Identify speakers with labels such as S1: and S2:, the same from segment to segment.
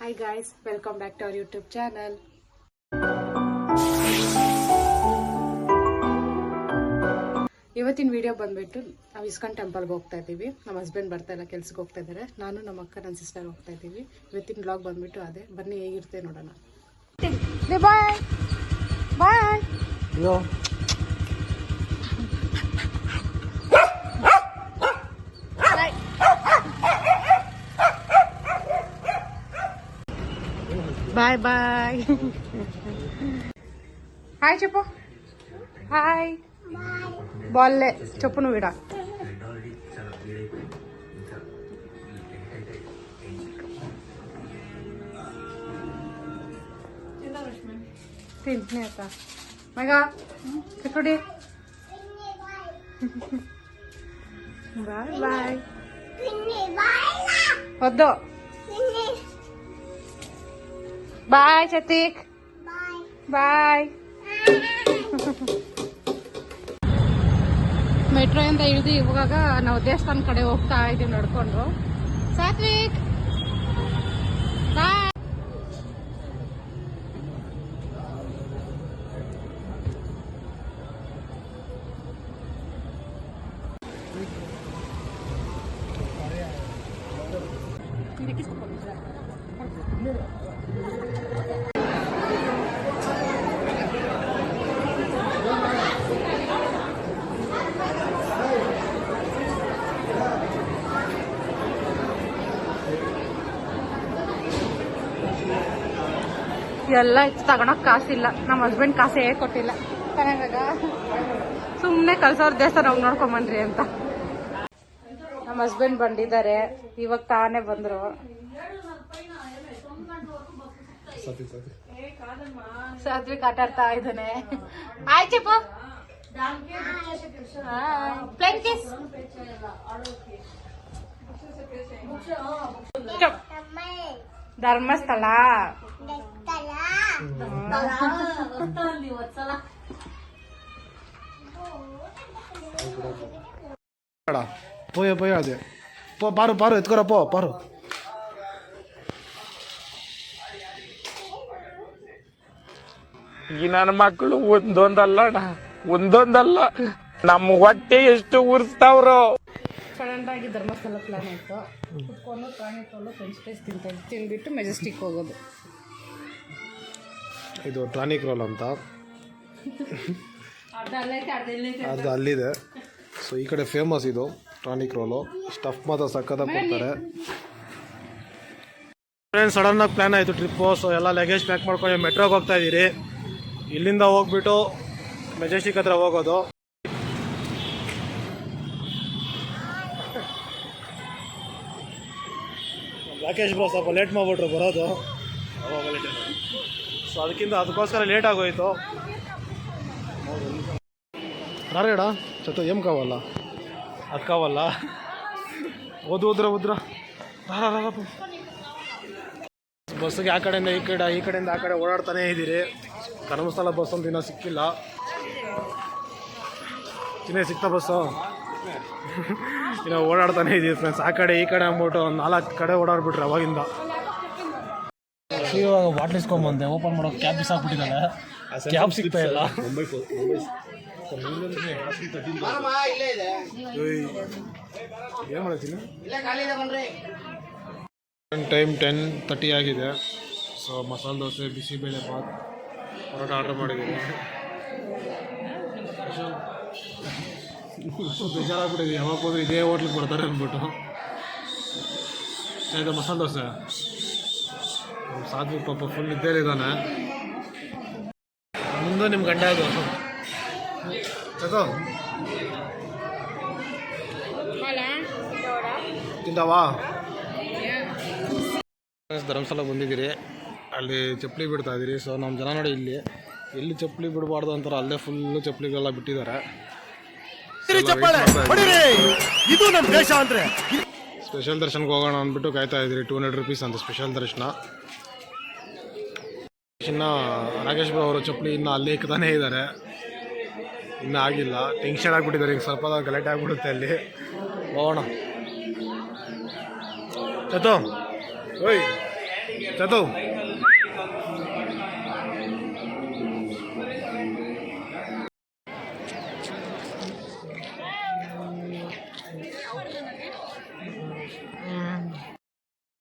S1: Hi guys welcome back to our YouTube channel ಇವತ್ತಿನ video ಬಂದ್ಬಿಟ್ಟು ನಾವು ಇಸ್ಕಾನ್ ಟೆಂಪಲ್ಗೆ ಹೋಗ್ತಾ ಇದ್ದೀವಿ. ನಮ್ಮ ಹಸ್ಬೆಂಡ್ ಬರ್ತಾ ಇಲ್ಲ ಕೆಲ್ಸಕ್ಕೆ ಹೋಗ್ತಾ ಇದ್ದಾರೆ. ನಾನು ನಮ್ಮ ಅಕ್ಕ ನನ್ನ ಸಿಸ್ಟರ್ ಹೋಗ್ತಾ ಇದ್ದೀವಿ. ಇವತ್ತಿನ ಬ್ಲಾಗ್ ಬಂದ್ಬಿಟ್ಟು ಅದೇ. ಬನ್ನಿ ಹೇಗಿರುತ್ತೆ ನೋಡೋಣ. Bye
S2: bye
S1: bye bye hi చెప్పు. హాయ్ బాల్లే చెప్పు నువ్వు ఇడ తింటున్నా మగా ఎక్కడి బాయ్. బాయ్. వద్దు. ಬಾಯ್ ಚತೀಕ್ ಬಾಯ್ ಮೆಟ್ರೋಯಿಂದ ಇಳಿದು ಇವಾಗ ನಾವು ದೇವಸ್ಥಾನ ಕಡೆ ಹೋಗ್ತಾ ಇದೀವಿ ನಡ್ಕೊಂಡು. ಸಾತ್ವಿಕ್ ಬಾಯ್ ಎಲ್ಲ ಇತ್ತು ತಗೊಳಕ್ ಕಾಸಿಲ್ಲ. ನಮ್ಮ ಹಸ್ಬೆಂಡ್ ಕಾಸೇ ಕೊಟ್ಟಿಲ್ಲ. ಸುಮ್ನೆ ಸುಮ್ಮನೆ ಕಲ್ಸೋರ್ ದೇವಸ್ಥಾನ ಹೋಗಿ ನೋಡ್ಕೊಂಬನ್ರಿ ಅಂತ. ನಮ್ಮ ಹಸ್ಬೆಂಡ್ ಬಂದಿದ್ದಾರೆ. ಇವಾಗ ತಾನೇ ಬಂದ್ರು. ಸಾತ್ವಿಕ್ ಆಟ ಆಡ್ತಾ ಇದ್ದಾನೆ. ಆಯ್ ಚಿಪ್ಪು ಪ್ಲೇನ್ ಕಿಸ್ ಧರ್ಮಸ್ಥಳ.
S2: ಅಡ ಪೋಯ ಪೋಯ ಅದೇ ಪೋ ಪಾರು ಪಾರು ಎತ್ಕೊರ ಪೋ ಪಾರು
S3: ಈ ನನ್ನ ಮಕ್ಕಳು ಒಂದೊಂದಲ್ಲ ಒಂದೊಂದಲ್ಲ. ನಮ್ಮ ಹೊಟ್ಟೆ ಎಷ್ಟು ಉರ್ತಾವರೋ
S1: ಸಡನ್ ಆಗಿ ಧರ್ಮಸ್ಥಳ ಪ್ಲಾನ್ ಆಯ್ತು. ಕುತ್ಕೊಂಡು ಪ್ರಾಣಿ ತೊಗೊಂಡು ಫ್ರೆಂಚ್ ಫ್ರೈಸ್ ತಿಂತ ತಿಂದ್ಬಿಟ್ಟು ಮೆಜೆಸ್ಟಿಕ್ ಹೋಗೋದು.
S2: ಇದು ಟಾನಿಕ್ ರೋಲ್ ಅಂತ. ಅದು ಅಲ್ಲಿದೆ. ಸೊ ಈ ಕಡೆ ಫೇಮಸ್ ಇದು ಟಾನಿಕ್ ರೋಲು. ಸ್ಟಫ್ ಮಾತ್ರ ಸಕ್ಕತ್ತಾಗಿ ಕೊಡ್ತಾರೆ ಫ್ರೆಂಡ್ಸ್ ಸಡನ್ನಾಗಿ ಪ್ಲ್ಯಾನ್ ಆಯಿತು ಟ್ರಿಪ್ಪು ಸೊ ಎಲ್ಲ ಲಗೇಜ್ ಪ್ಯಾಕ್ ಮಾಡ್ಕೊಂಡು ಮೆಟ್ರೋಗೆ ಹೋಗ್ತಾ ಇದ್ದೀರಿ. ಇಲ್ಲಿಂದ ಹೋಗ್ಬಿಟ್ಟು ಮೆಜೆಸ್ಟಿಕ್ ಹತ್ರ ಹೋಗೋದು. ರಾಕೇಶ್ ಬ್ರೋ ಸ್ವಲ್ಪ ಲೇಟ್ ಮಾಡ್ಬಿಟ್ರು ಬರೋದು. ಸೊ ಅದಕ್ಕಿಂತ ಅದಕ್ಕೋಸ್ಕರ ಲೇಟ್ ಆಗೋಯ್ತು రారేడా చెత్త ఏం కావాలా అది కావాలా వద్దు వద్దురా వద్దురా రా రా ಬಸ್ಸಿಗೆ ಆ ಕಡೆಯಿಂದ ಈ ಕಡೆ ಈ ಕಡೆಯಿಂದ ಆ ಕಡೆ ಓಡಾಡ್ತಾನೇ ಇದ್ದೀರಿ ಧರ್ಮಸ್ಥಳ ಬಸ್ ಅಂತ ಇನ್ನೂ ಸಿಕ್ಕಿಲ್ಲ ಇನ್ನೇ ಸಿಕ್ತಾ ಬಸ್ಸು ಇನ್ನು ಓಡಾಡ್ತಾನೆ ಇದೀವಿ ಫ್ರೆಂಡ್ಸ್ ಆ ಕಡೆ ಈ ಕಡೆ ಅಂದ್ಬಿಟ್ಟು ಒಂದು ನಾಲ್ಕು ಕಡೆ ಓಡಾಡ್ಬಿಟ್ರೆ ಅವಾಗಿಂದ ಇವಾಗ ಬಾಟ್ಲ್ ಇಸ್ಕೊಂಬಂದೆ ಓಪನ್ ಮಾಡೋ ಕ್ಯಾಬ್ ಬಿಸಾಕ್ಬಿಟ್ಟಿದ್ದಾಳೆ ಕ್ಯಾಬ್ ಸಿಗ್ತಾ ಇಲ್ಲ. ಏನು ಮಾಡ್ತೀನಿ ಟೈಮ್ ಟೆನ್ ತರ್ಟಿ ಆಗಿದೆ. ಸೊ ಮಸಾಲೆ ದೋಸೆ ಬಿಸಿಬೇಳೆ ಬಾತ್ ಪರೋಟ ಆರ್ಡರ್ ಮಾಡಿದ್ದೀನಿ. ಬೇಜಾರಾಗ್ಬಿಟ್ಟಿದೆ. ಯಾವಾಗ ಹೋದ್ರೆ ಇದೇ ಹೋಟ್ಲಿಗೆ ಬರ್ತಾರೆ ಅಂದ್ಬಿಟ್ಟು. ಇದು ಮಸಾಲೆ ದೋಸೆ? ಸಾಧ್ವಿ ಪಾಪ ಫುಲ್ ಇದ್ದಾನೆ. ಮುಂದೆ ನಿಮ್ಮ ಗಂಡ ಅದು ಚಕೋ ತಿಂದಾವಾ? ಧರ್ಮಸ್ಥಳ ಬಂದಿದ್ದೀರಿ. ಅಲ್ಲಿ ಚಪ್ಪಲಿ ಬಿಡ್ತಾ ಇದ್ದೀರಿ. ಸೊ ನಮ್ಮ ಜನ ನೋಡಿ ಇಲ್ಲಿ. ಎಲ್ಲಿ ಚಪ್ಪಲಿ ಬಿಡಬಾರ್ದು ಅಂತಾರೆ ಅಲ್ಲೇ ಫುಲ್ಲು ಚಪ್ಪಲಿಗೆಲ್ಲ ಬಿಟ್ಟಿದ್ದಾರೆ.
S4: ಇದು ನಮ್ಮ ದೇಶ ಅಂದ್ರೆ
S2: ಸ್ಪೆಷಲ್ ದರ್ಶನಕ್ಕೆ ಹೋಗೋಣ ಅಂದ್ಬಿಟ್ಟು ಕಾಯ್ತಾ ಇದ್ದೀರಿ. ಟೂ ಹಂಡ್ರೆಡ್ ರುಪೀಸ್ ಅಂತ ಸ್ಪೆಷಲ್ ದರ್ಶನ ಇನ್ನು ರಾಕೇಶ್ ಬಾಬು ಅವರು ಚಪ್ಪಲಿ ಇನ್ನು ಅಲ್ಲಿ ಇಕ್ತಾನೇ ಇದ್ದಾರೆ ಇನ್ನೂ ಆಗಿಲ್ಲ. ಟೆನ್ಷನ್ ಆಗಿಬಿಟ್ಟಿದ್ದಾರೆ. ಈಗ ಸ್ವಲ್ಪ ಗಲಾಟೆ ಆಗಿಬಿಡುತ್ತೆ ಅಲ್ಲಿ. ಹೋಗೋಣ. ಚತು. ಓಯ್. ಚತು.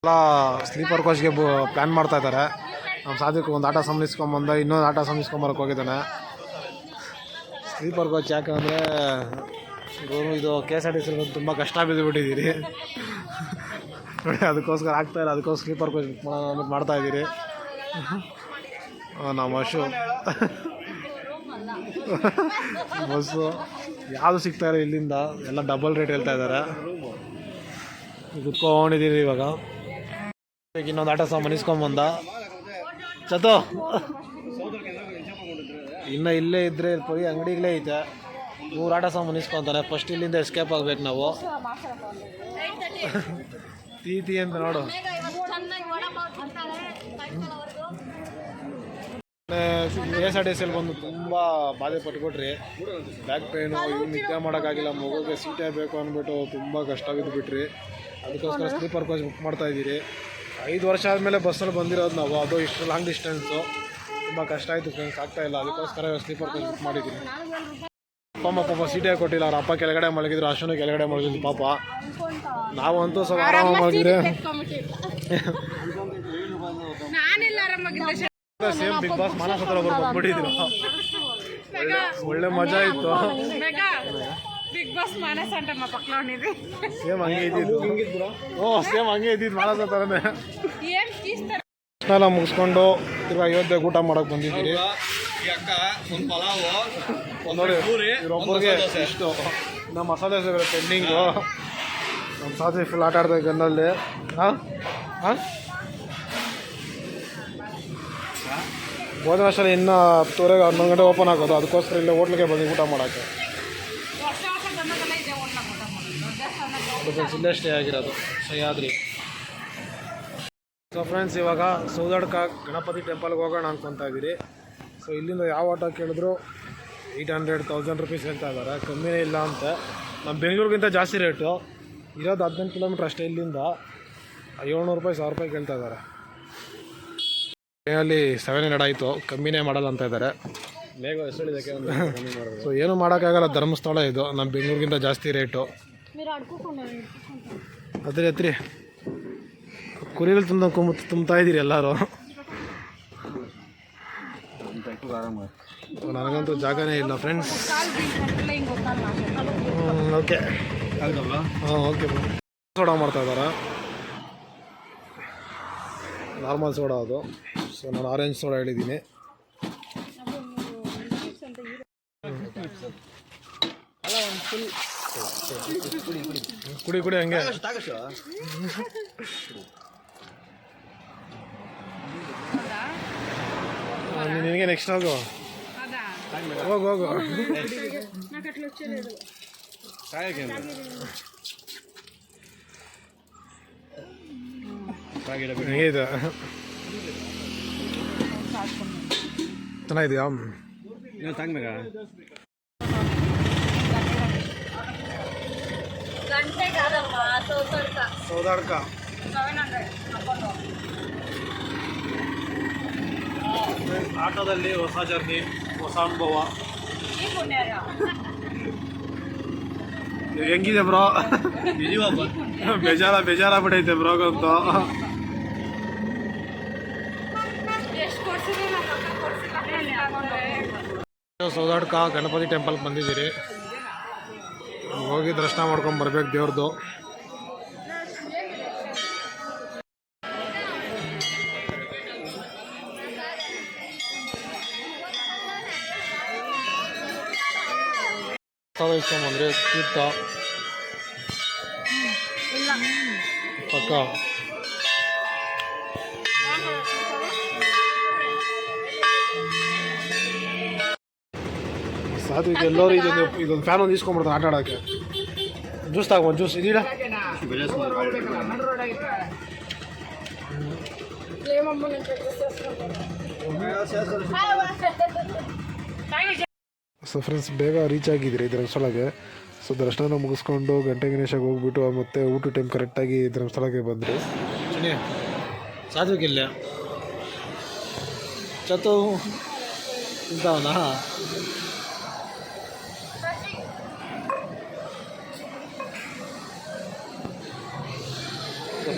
S2: ಎಲ್ಲ ಸ್ಲೀಪರ್ ಕೋಚ್ಗೆ ಪ್ಲ್ಯಾನ್ ಮಾಡ್ತಾ ಇದ್ದಾರೆ. ನಮ್ಮ ಸಾಧಕ ಒಂದು ಆಟ ಸಂಬಂಧಿಸ್ಕೊಂಬಂದ ಇನ್ನೊಂದು ಆಟ ಸಂಬಂಧಿಸ್ಕೊಂಬರಕ್ಕೆ ಹೋಗಿದ್ದಾನೆ. ಸ್ಲೀಪರ್ ಕೋಚ್ ಯಾಕಂದರೆ ಇದು K S R T C ತುಂಬ ಕಷ್ಟ ಬಿದ್ದುಬಿಟ್ಟಿದ್ದೀರಿ ನೋಡಿ ಅದಕ್ಕೋಸ್ಕರ ಆಗ್ತಾ ಇಲ್ಲ ಅದಕ್ಕೋಸ್ಕರ ಸ್ಲೀಪರ್ ಕೋಚ್ ಮಾಡ್ತಾ ಇದ್ದೀರಿ. ಆ, ನಮ್ಮ ಅಶು. ಬಸ್ಸು ಯಾವುದು ಸಿಗ್ತಾ ಇಲ್ಲ ಇಲ್ಲಿಂದ ಎಲ್ಲ ಡಬಲ್ ರೇಟ್ ಹೇಳ್ತಾ ಇದ್ದಾರೆ. ಕುತ್ಕೊಂಡಿದ್ದೀರಿ ಇವಾಗ. ಇನ್ನೊಂದು ಆಟ ಸಹ ಮನಿಸ್ಕೊಂಬಂದ ಚತೋ. ಇನ್ನು ಇಲ್ಲೇ ಇದ್ರೆ ಬರೀ ಅಂಗಡಿಗಳೇ ಐತೆ. ಮೂರು ಆಟ ಸಹ ಮನಿಸ್ಕೊಂತಾರೆ ಫಸ್ಟ್ ಇಲ್ಲಿಂದ ಎಸ್ಕೇಪ್ ಆಗ್ಬೇಕು ನಾವು. ತೀ ತೀ ಅಂತ ನೋಡು. ಎ ಎಸ್ ಆರ್ ಟಿ ಸಿಯಲ್ಲಿ ಬಂದು ತುಂಬ ಬಾಧೆ ಪಟ್ಕೊಟ್ರಿ ಬ್ಯಾಕ್ ಪೇನು ಇವ್ರು ನಿದ್ದೆ ಮಾಡೋಕ್ಕಾಗಿಲ್ಲ ಮಗುಗೆ ಸೀಟೇ ಬೇಕು ಅಂದ್ಬಿಟ್ಟು ತುಂಬ ಕಷ್ಟ ಬಿದ್ದುಬಿಟ್ರಿ ಅದಕ್ಕೋಸ್ಕರ ಸ್ಲೀಪರ್ ಕೋಚ್ ಬುಕ್ ಮಾಡ್ತಾ ಇದ್ದೀರಿ. ಐದು ವರ್ಷ ಆದಮೇಲೆ ಬಸ್ಸಲ್ಲಿ ಬಂದಿರೋದು ನಾವು. ಅದು ಇಷ್ಟು ಲಾಂಗ್ ಡಿಸ್ಟೆನ್ಸು ತುಂಬ ಕಷ್ಟ ಆಯಿತು ಫ್ರೆಂಡ್ಸ್ ಆಗ್ತಾ ಇಲ್ಲ. ಅದಕ್ಕೋಸ್ಕರ ಸ್ಲೀಪರ್ ಕೋಚ್ ಬುಕ್ ಮಾಡಿದ್ದೀನಿ. ಅಪ್ಪ ಅಮ್ಮ ಪಾಪ ಸೀಟೇ ಕೊಟ್ಟಿಲ್ಲ? ಅವ್ರ ಅಪ್ಪ ಕೆಳಗಡೆ ಮಲಗಿದ್ರು ಅಷ್ಟೊಂದು ಕೆಳಗಡೆ ಮಲಗಿದ್ರು ಪಾಪ. ನಾವಂತೂ ಸ್ವಲ್ಪ ಆರಾಮ ಮಲಗಿದ್ರೆ ಸೇಮ್ ಬಿಗ್ ಬಾಸ್ ಮಾನಸ ಹತ್ರ ಬರ್ಬಿಟ್ಟಿದ್ರು ಒಳ್ಳೆ ಮಜಾ ಇತ್ತು.
S1: ಬಿಗ್ ಬಾಸ್ ಮಾನಸ ಅಂತ ನಮ್ಮ ಪಕ್ಕಲೋನ್ ಇದೆ
S2: ಸೇಮ್ ಹಂಗೆ ಇದ್ದಿದ್ದು ಓ ಸೇಮ್ ಹಂಗೆ ಇದ್ದಿದ್ದು ಮಾನಸ ಥರನೇ
S1: ಏನು
S2: ಕೀಸ್ತಾರೆ ಮುಗಿಸ್ಕೊಂಡು ಇವಾಗ ಅಯೋಧ್ಯೆ ಊಟ ಮಾಡಕ್ ಬಂದಿದ್ದೀರಿ ನೋಡಿ ಇವ್ರೊಬ್ಬರಿಗೆ ಇಷ್ಟು ನಮ್ಮ ಮಸಾಲೆ ದೋಸೆ ಬೇರೆ ಪೆಂಡಿಂಗು ನಮ್ಮ ಸಾಧಿ ಫುಲ್ ಆಟ ಆಡ್ತಾ ಗನ್ನಲ್ಲಿ ಹಾಂ ಹಾಂ ಭೋಜನಾಶಾಲೆ ಇನ್ನೂ ಹತ್ತುವರೆಗೆ ಹನ್ನೊಂದು ಗಂಟೆ ಓಪನ್ ಆಗೋದು ಅದಕ್ಕೋಸ್ಕರ ಇಲ್ಲೇ ಹೋಟ್ಲಿಗೆ ಬಂದು ಊಟ ಮಾಡೋಕ್ಕೆ ಇಲ್ಲೇ ಸ್ಟೇ ಆಗಿರೋದು. ಸಹ್ಯಾದ್ರಿ ಸೊ ಫ್ರೆಂಡ್ಸ್ ಇವಾಗ ಸೌದಡ್ಕ ಗಣಪತಿ ಟೆಂಪಲ್ಗೆ ಹೋಗೋಣ ಅನ್ಕೊತಾ ಇದ್ದೀರಿ. ಸೊ ಇಲ್ಲಿಂದ ಯಾವ ಆಟೋ ಕೇಳಿದ್ರು ಏಯ್ಟ್ ಹಂಡ್ರೆಡ್ ತೌಸಂಡ್ ರುಪೀಸ್ ಹೇಳ್ತಾ ಇದ್ದಾರೆ. ಕಮ್ಮಿನೇ ಇಲ್ಲ ಅಂತ. ನಮ್ಮ ಬೆಂಗಳೂರಿಗಿಂತ ಜಾಸ್ತಿ ರೇಟು. ಇರೋದು ಹದಿನೆಂಟು ಕಿಲೋಮೀಟ್ರ್ ಅಷ್ಟೇ ಇಲ್ಲಿಂದ. ಏಳ್ನೂರು ರೂಪಾಯಿ ಸಾವಿರ ರೂಪಾಯಿ ಕೇಳ್ತಾ ಇದ್ದಾರೆ. ಅಲ್ಲಿ ಸೆವೆನ್ ಹಂಡ್ರೆಡ್ ಆಯಿತು. ಕಮ್ಮಿನೇ ಮಾಡಲ್ಲ ಅಂತ ಇದ್ದಾರೆ. ಸೊ ಏನು ಮಾಡೋಕ್ಕಾಗಲ್ಲ. ಧರ್ಮಸ್ಥಳ ಇದು. ನಮ್ಮ ಬೆಂಗಳೂರಿಗಿಂತ ಜಾಸ್ತಿ ರೇಟು. ಅದ್ರಿ ಅದ್ರಿ. ಕುರಿಗಳು ತುಂಬ ತುಂಬ್ತಾ ಇದ್ದೀರಿ ಎಲ್ಲರೂ. ನನಗಂತೂ ಜಾಗನೇ ಇಲ್ಲ ಫ್ರೆಂಡ್ಸ್ ಓಕೆ ಹಾಂ ಓಕೆ ಸೋಡಾ ಮಾಡ್ತಾ ಇದ್ದಾರೆ ನಾರ್ಮಲ್ ಸೋಡಾ ಅದು. ಸೊ ನಾನು ಆರೆಂಜ್ ಸೋಡಾ ಹೇಳಿದ್ದೀನಿ. ಕುಡಿ ಕುಡಿ ಹಂಗೆ. ನಿನಗೆ ನೆಕ್ಸ್ಟ್ ಹೋಗು. ಹೋಗು ಹೋಗು. ಹೇಗಿದೆ ಚೆನ್ನಾಗಿದೆಯಾ?
S5: ಸೋತಡ್ಕ
S2: ಸೌದಾಡ್ಕ. ಆಟೋದಲ್ಲಿ ಹೊಸ ಜರ್ನಿ ಹೊಸ ಅನುಭವ. ಹೆಂಗಿದೆ ಬ್ರೋ? ಬೇಜಾರ ಬೇಜಾರ ಬಿಡೈತೆ ಬ್ರೋಗಂತೂ ಸೌದಾಡ್ಕ ಗಣಪತಿ ಟೆಂಪಲ್ ಬಂದಿದ್ದೀರಿ. ಹೋಗಿ ದರ್ಶನ ಮಾಡ್ಕೊಂಡು ಬರ್ಬೇಕು ದೇವ್ರದ್ದು ಅಂದ್ರೆ ತೀರ್ಥ. ಪಕ್ಕ. ಸಾಧು ಈಗ ಎಲ್ಲರೂ ಇದೊಂದು ಇದೊಂದು ಫ್ಯಾನ್ ಒಂದು ಇಸ್ಕೊಂಡ್ಬಿಡ್ತಾರೆ ಆಟ ಆಡೋಕ್ಕೆ. ಜ್ಯೂಸ್ ತಗೊಂಡು ಜ್ಯೂಸ್ ಇದೀಡ ಸೊ ಫ್ರೆಂಡ್ಸ್ ಬೇಗ ರೀಚ್ ಆಗಿದ್ರಿ ಧರ್ಮಸ್ಥಳಕ್ಕೆ ಸೊ ದರ್ಶನ ಮುಗಿಸ್ಕೊಂಡು ಗಂಟೆ ಗಣೇಶಾಗಿ ಹೋಗ್ಬಿಟ್ಟು ಮತ್ತೆ ಊಟ ಟೈಮ್ ಕರೆಕ್ಟಾಗಿ ಧರ್ಮಸ್ಥಳಕ್ಕೆ ಬಂದ್ರಿ. ಸಾಧುಕಿಲ್ಲ ಚತು ತಿಂತಾವನಾ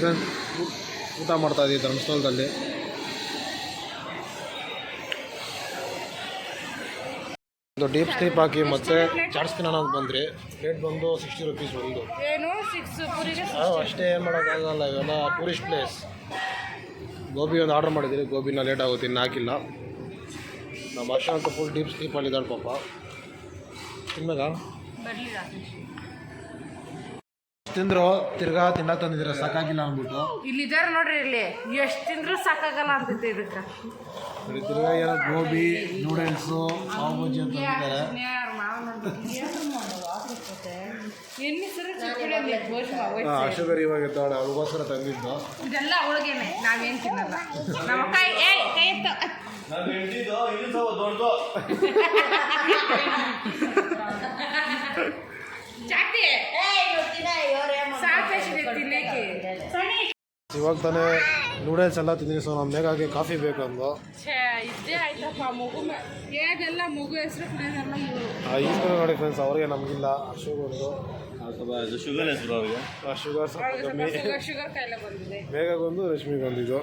S2: ಫ್ರೆಂಡ್ ಊಟ ಮಾಡ್ತಾ ಇದ್ದೀವಿ ಧರ್ಮಸ್ಥಳದಲ್ಲಿ ಒಂದು ಡೀಪ್ ಸ್ಲೀಪ್ ಹಾಕಿ ಮತ್ತೆ ಚಾಟ್ಸ್ ತಿನ್ನೋಣ ಅಂತ ಬಂದ್ರಿ. ಪ್ಲೇಟ್ ಬಂದು ಸಿಕ್ಸ್ಟಿ ರುಪೀಸ್ ಒಂದು ಅಷ್ಟೇ ಏನು ಮಾಡೋಕ್ಕಾಗಲ್ಲ ಇವೆಲ್ಲ ಟೂರಿಸ್ಟ್ ಪ್ಲೇಸ್ ಗೋಬಿ ಒಂದು ಆರ್ಡರ್ ಮಾಡಿದ್ದೀರಿ ಗೋಬಿನ ಲೇಟ್ ಆಗುತ್ತೆ ಇನ್ನು ಹಾಕಿಲ್ಲ. ನಮ್ಮ ಅಷ್ಟ ಅಂತ ಫುಲ್ ಡೀಪ್ ಸ್ಲೀಪಲ್ಲಿ ಇದ್ದಾಳೆ ಪಾಪ. ತಿನ್ಬೇಕಾ? ತಿಂದ್ರು ತಿರ್ಗಾ ತಿನ್ನ ತಂದಿದ್ರ ಸಾಕಾಗಿಲ್ಲ ಅಂದ್ಬಿಟ್ಟು.
S1: ಇದಾರ ನೋಡ್ರಿ ಇಲ್ಲಿ. ಎಷ್ಟು ತಿಂದ್ರು ಸಾಕಾಗಲ್ಲ ಅಂತೈತೆ ಇದಕ್ಕೆ.
S2: ನೋಡಿ ತಿರ್ಗಾ ಏನೋ ಗೋಬಿ ನೂಡಲ್ಸು ಪಾವ್ ಬಜ್ಜಿ ಅಂತ
S1: ಗೋಷ್ಮ
S2: ಶುಗರ್ ಇವಾಗ ಇದ್ದಾಳೆ ಅವಳಿಗೋಸ್ಕರ ತಂದಿದ್ದು.
S1: ಇದೆಲ್ಲ ಅವಳಿಗೇನೆ ನಾವೇನ್ ತಿನ್ನಲ್ಲ. ನಮ್ಮ ಕೈ ಏ ಕೈ ಎತ್ತ. ಚಾಟಿ
S2: ಇವಾಗ ತಾನೇ ನೂಡಲ್ಸ್ ಎಲ್ಲ ತಿಂದಿನಿ ಸೊ ನಮ್ಮ ಮೇಘಾಗೆ ಕಾಫಿ ಬೇಕು ಅಂದು
S1: ಛೇ ಇದ್ದೇ ಆಯ್ತಪ್ಪ ಮಗು ಹೇಗೆಲ್ಲ ಮಗು ಹೆಸರು
S2: ಈಸ್ಕೊಂಡು ನೋಡಿ ಫ್ರೆಂಡ್ಸ್ ಅವ್ರಿಗೆ ನಮಗಿಲ್ಲ ಶುಗರ್ದು
S4: ಶುಗರ್ಲೆಸ್ ಬ್ರೋ ಅವ್ರಿಗೆ.
S2: ಶುಗರ್ ಸ್ವಲ್ಪ
S1: ಶುಗರ್ ಶುಗರ್ ಕಾಯಿಲೆ ಬಂದಿದೆ.
S2: ಮೇಘಗೊಂದು ರಶ್ಮಿಗೊಂದಿದ್ದು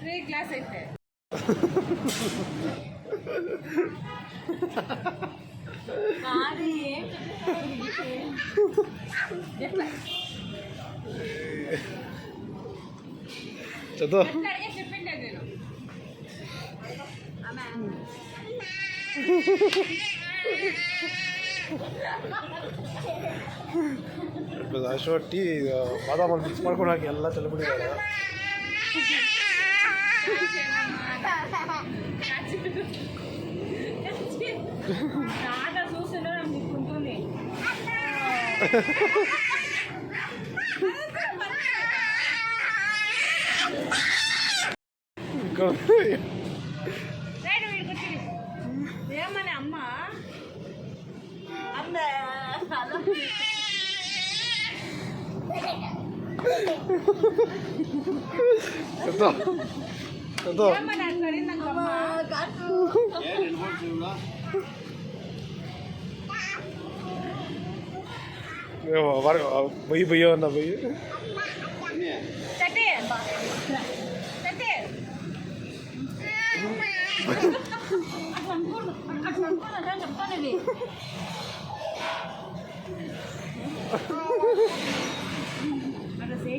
S1: ತ್ರೀ ಗ್ಲಾಸ್ ಐತೆ.
S2: ಚತು ಅಶ್ವ ಟೀ ಬಾದಾಮ ಮಿಕ್ಸ್ ಮಾಡ್ಕೊಂಡು ಹಾಕಿ ಎಲ್ಲ ಚೆಲ್ಬಿಟ್ಟಿದ್ದಾರೆ
S1: ಆಗ చూసిన నమ్ము Ito. Ito.
S2: Bayo bayo
S5: na bayo. Tete. Tete. Ada sih,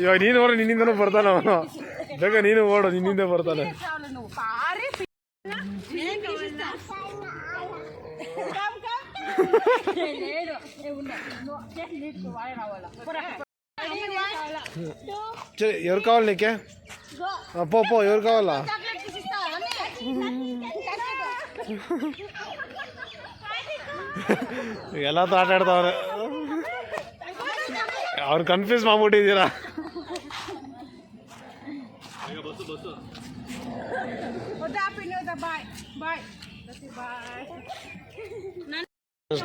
S2: ಇವಾಗ ನೀನು ಓಡ ನಿನ್ನಿಂದನೂ ಬರ್ತಾನೆ ಅವನು ಬೇಗ ನೀನು ಓಡು ನಿನ್ನಿಂದ ಬರ್ತಾನೆ
S1: నువ్వు పారి
S5: లేడు నీకు వాడే రావాలా
S2: సరే ఎవరు కావాలి నీకే ఆ, పో పో ఎవరు కావాలా ಎಲ್ಲ ಆಟ ಅವ್ರು ಕನ್ಫ್ಯೂಸ್ ಮಾಡ್ಬಿಟ್ಟಿದ್ದೀರಾ?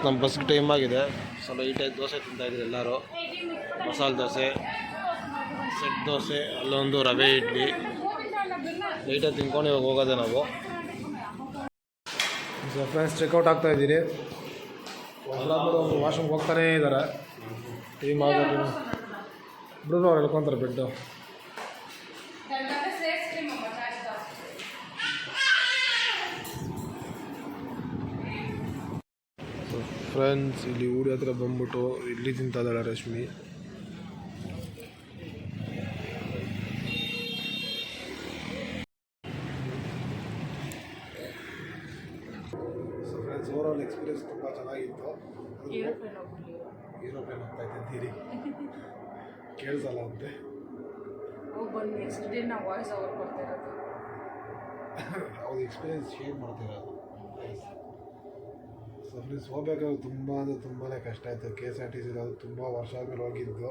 S2: ನಮ್ಮ ಬಸ್ಗೆ ಟೈಮ್ ಆಗಿದೆ. ಸ್ವಲ್ಪ ಈಟಾಗಿ ದೋಸೆ ತಿಂತಾ ಇದ್ದೀವಿ ಎಲ್ಲರೂ. ಮಸಾಲೆ ದೋಸೆ ಸೆಟ್ ದೋಸೆ ಅಲ್ಲೊಂದು ರವೆ ಇಡ್ಲಿ. ಲೈಟಾಗಿ ತಿನ್ಕೊಂಡು ಇವಾಗ ಹೋಗೋದೆ ನಾವು. ಫ್ರೆಂಡ್ಸ್ ಚೆಕ್ಔಟ್ ಆಗ್ತಾ ಇದ್ದೀರಿ. ಒಂದು ವಾಶ್ರೂಮ್ಗೆ ಹೋಗ್ತಾನೇ ಇದ್ದಾರೆ. ಈ ಮಾದರಿ ಬಿಡೋರು ಅವ್ರು ಹೇಳ್ಕೊಂತಾರೆ ಬಿಡ್ಡು. ಫ್ರೆಂಡ್ಸ್ ಇಲ್ಲಿ ಊಡಿ ಹತ್ರ ಬಂದ್ಬಿಟ್ಟು ಇಲ್ಲಿ ತಿಂತ ಇದ್ದಾಳೆ ರಶ್ಮಿ. ಫ್ರೆಂಡ್ಸ್ ಆಲ್ ಎಕ್ಸ್ಪೀರಿಯನ್ಸ್ ತುಂಬ ಚೆನ್ನಾಗಿತ್ತು. ಯುರೋಪಿಯನ್ ಹೋಗ್ತಾ ಇದ್ದೀರಿ ಕೇಳಿಸಲ್ಲ ಅಂತೆ
S1: ನೆಕ್ಸ್ಟ್ ಡೇ ನಾವು ವಾಯ್ಸ್ ಓವರ್ ಕೊಡ್ತಾ ಇರೋದು.
S2: ಅವ್ರ ಎಕ್ಸ್ಪೀರಿಯನ್ಸ್ ಶೇರ್ ಮಾಡ್ತಿರೋದು ಸೊ ಫ್ರೆಂಡ್ಸ್ ಹೋಗ್ಬೇಕಾದ್ರೆ ತುಂಬ ಅಂದರೆ ತುಂಬಾ ಕಷ್ಟ ಆಯಿತು. K S R T C ಅದು ತುಂಬ ವರ್ಷ ಆದಮೇಲೆ ಹೋಗಿದ್ದು.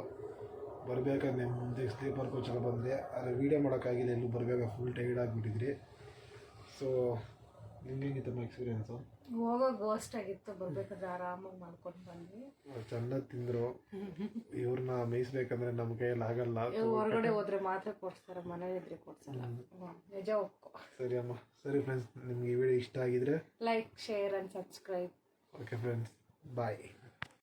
S2: ಬರಬೇಕಾದ್ರೆ ನಿಮ್ಮದೇ ಸ್ಲೀಪರ್ ಕೋಚಲ್ಲಿ ಬಂದರೆ. ಆದರೆ ವೀಡಿಯೋ ಮಾಡೋಕ್ಕಾಗಿಲ್ಲ. ಎಲ್ಲೂ ಬರಬೇಕಾ ಫುಲ್ ಟೈರ್ಡ್ ಆಗಿಬಿಟ್ಟಿದ್ರಿ. ಸೊ ನಿಮ್ಗೆ ಹೆಂಗಿತ್ತಮ್ಮ ಎಕ್ಸ್ಪೀರಿಯನ್ಸು
S1: ಹೋಗೋ ಗೋಸ್ಟ್ ಆಗಿತ್ತು ಬರ್ಬೇಕಾದ್ರೆ ಆರಾಮಾಗಿ ಮಾಡ್ಕೊಂಡು ಬಂದ್ವಿ.
S2: ಚೆನ್ನಾಗಿ ತಿಂದ್ರು. ಇವ್ರನ್ನ ಮೇಯಿಸ್ಬೇಕಂದ್ರೆ ನಮ್ಮ ಕೈಯಲ್ಲಿ ಆಗಲ್ಲ.
S1: ಹೊರಗಡೆ ಹೋದ್ರೆ ಮಾತ್ರ ಕೊಡ್ತಾರೆ ಮನೇಲಿ ಇದ್ರೆ ಕೊಡ್ಸಲ್ಲ. ನಿಜ ಒಪ್ಕೊ.
S2: ಸರಿ ಅಮ್ಮ. ಸರಿ ಫ್ರೆಂಡ್ಸ್ ನಿಮ್ಗೆ ಈ ವಿಡಿಯೋ ಇಷ್ಟ ಆಗಿದ್ರೆ
S1: like share and subscribe
S2: okay friends bye